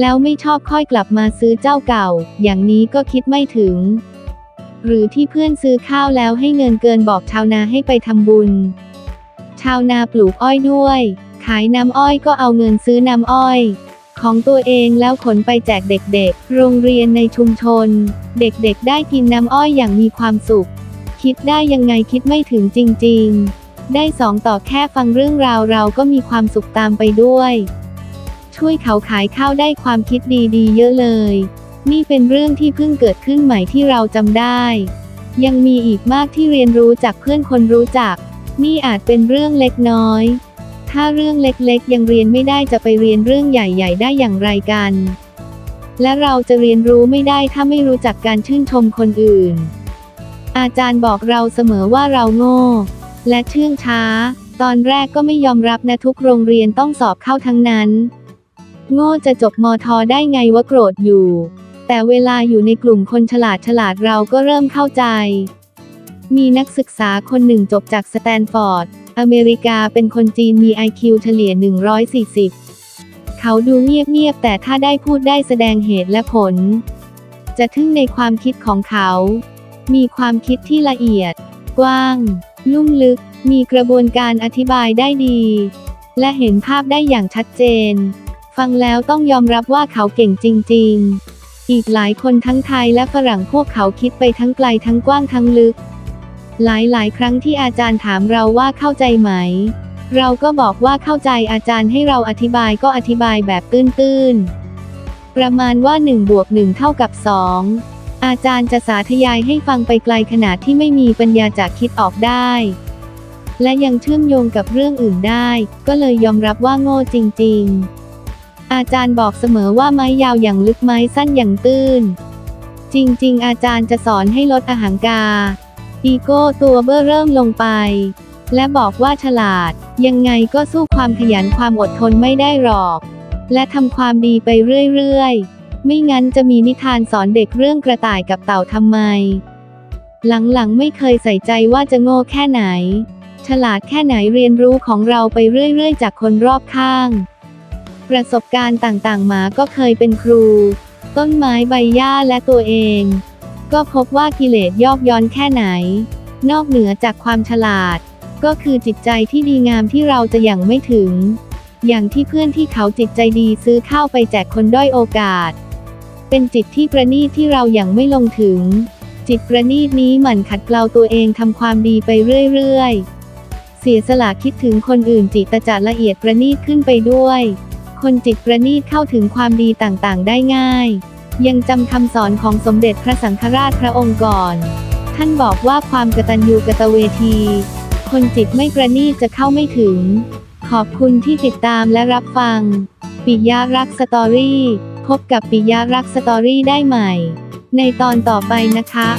แล้วไม่ชอบค่อยกลับมาซื้อเจ้าเก่า อย่างนี้ก็คิดไม่ถึง หรือที่เพื่อนซื้อข้าวแล้วให้เงินเกินบอกชาวนาให้ไปทำบุญ ชาวนาปลูกอ้อยด้วย ขายน้ำอ้อยก็เอาเงินซื้อน้ำอ้อย ของตัวเองแล้วขนไปแจกเด็กๆ โรงเรียนในชุมชน เด็กๆ ได้กินน้ำอ้อยอย่างมีความสุข คิดได้ยังไงคิดไม่ถึงจริง ๆ ได้สองต่อแค่ฟังเรื่องราวเราก็มีความสุขตามไปด้วย ช่วยเขาขายข้าวได้ความคิดดีๆ เยอะเลย นี่เป็นเรื่องที่เพิ่งเกิดขึ้นใหม่ที่เราจำได้ ยังมีอีกมากที่เรียนรู้จากเพื่อนคนรู้จัก นี่อาจเป็นเรื่องเล็กน้อย ถ้าเรื่องเล็กๆ ยังเรียนไม่ได้จะไปเรียนเรื่องใหญ่ ๆ ได้อย่างไรกัน และเราจะเรียนรู้ไม่ได้ถ้าไม่รู้จักการชื่นชมคนอื่น อาจารย์บอกเราเสมอว่าเราโง่ และเชื่องช้าตอนแรกก็ไม่ยอมรับนะทุกโรงเรียนต้องสอบเข้าทั้งนั้น โง่จะจบมอทอได้ไงวะโกรธอยู่ แต่เวลาอยู่ในกลุ่มคนฉลาดฉลาดเราก็เริ่มเข้าใจ มีนักศึกษาคนหนึ่งจบจากสแตนฟอร์ด อเมริกาเป็นคนจีนมี IQ เฉลี่ย 140 เขาดูเงียบๆแต่ถ้าได้พูดได้แสดงเหตุและผล จะทึ่งในความคิดของเขา มีความคิดที่ละเอียด กว้าง ลุ่มลึก มีกระบวนการอธิบายได้ดี และเห็นภาพได้อย่างชัดเจน ฟังแล้วต้องยอมรับว่าเขาเก่งจริง ๆ อีกหลายคนทั้งไทยและฝรั่งพวกเขาคิดไปทั้งไกลทั้งกว้างทั้งลึก หลายๆ ครั้งที่อาจารย์ถามเราว่าเข้าใจไหม เราก็บอกว่าเข้าใจอาจารย์ให้เราอธิบายก็อธิบายแบบตื้นๆ ประมาณว่า1บวก1เท่ากับ 2 อาจารย์จะสาธยายให้ฟังไปไกลขนาดที่ไม่มีปัญญาจะคิดออกได้และยังเชื่อมโยงกับเรื่องอื่นได้ ก็เลยยอมรับว่าโง่จริง ๆ อาจารย์บอกเสมอว่าไม้ยาวอย่างลึกไม้สั้นอย่างตื้น จริงๆ อาจารย์จะสอนให้ลดอาหางกา อีโก้ตัวเบ้อเริ่มลงไป และบอกว่าฉลาด ยังไงก็สู้ความขยันความอดทนไม่ได้หรอก และทำความดีไปเรื่อยๆ ไม่งั้นจะมีนิทานสอนเด็กเรื่องกระต่ายกับเต่าทำไม หลังๆ ไม่เคยใส่ใจว่าจะโง่แค่ไหน ฉลาดแค่ไหนเรียนรู้ของเราไปเรื่อยๆ จากคนรอบข้าง ประสบการณ์ต่างๆมาก็เคยเป็นครู ต้นไม้ใบหญ้าและตัวเอง ก็พบว่ากิเลสยอกย้อนแค่ไหน นอกเหนือจากความฉลาด ก็คือจิตใจที่ดีงามที่เราจะยังไม่ถึง อย่างที่เพื่อนที่เขาจิตใจดีซื้อข้าวไปแจกคนด้อยโอกาส เป็นจิตที่ประณีตที่เรายังไม่ลงถึง จิตประณีตนี้หมั่นขัดเกลาตัวเองทำความดีไปเรื่อยๆเสียสละคิดถึงคนอื่นจิตจะละเอียดประณีตขึ้นไปด้วย คนจิตประณีตเข้าถึงความดีต่างๆ ได้ง่าย ยังจำคำสอนของสมเด็จพระสังฆราชพระองค์ก่อน ท่านบอกว่าความกตัญญูกตเวที คนจิตไม่ประณีตจะเข้าไม่ถึง ขอบคุณที่ติดตามและรับฟัง ปิยารักสตอรี่ พบกับปิยารักสตอรี่ได้ใหม่ ในตอนต่อไปนะคะ